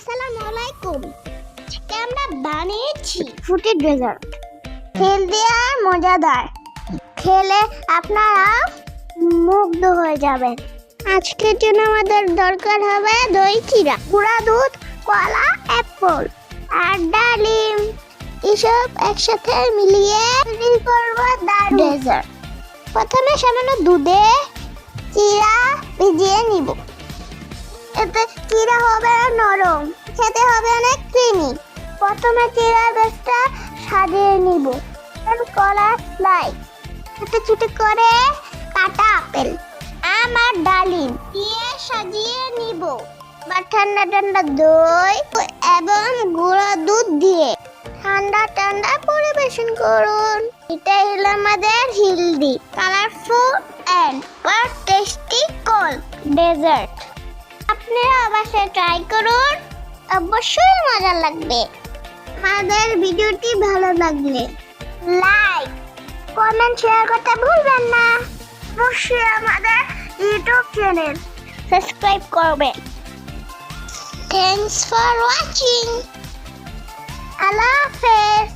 আসসালামু আলাইকুম আজকে আমরা বানিয়েছি ফ্রুটি ডেজার্ট। হেলদি আর মজাদার। খেলে আপনারা মুগ্ধ হয়ে যাবেন। আজকের জন্য আমাদের দরকার হবে দই চিরা গুঁড়া দুধ কলা অ্যাপল আর ডালিম। এসব একসাথে মিলিয়ে তৈরি করব দারুণ। ডেজার্ট। প্রথমে সামান্য দুধে এতে চিরা হবে নরম, খেতে হবে অনেক ক্রিমি। প্রথমে চিরা বেসটা সাজিয়ে নিব। কলা স্লাইস ছোট ছোট করে কাটা আপেল। আম আর ডালিম দিয়ে সাজিয়ে নিব। বা ঠান্ডা ঠান্ডা দই এবং গুঁড়ো দুধ দিয়ে ঠান্ডা ঠান্ডা পরিবেশন করুন। এটা হলো আমাদের healthy colourful and tasty cold dessert আপনারা অবশ্যই ট্রাই করুন। অবশ্যই মজা লাগবে। আমাদের ভিডিওটি ভালো লাগলে লাইক কমেন্ট শেয়ার করতে ভুলবেন না। অবশ্যই আমাদের ইউটিউব চ্যানেল সাবস্ক্রাইব করবেন। থ্যাংকস ফর ওয়াচিং আল্লাহ হাফেজ।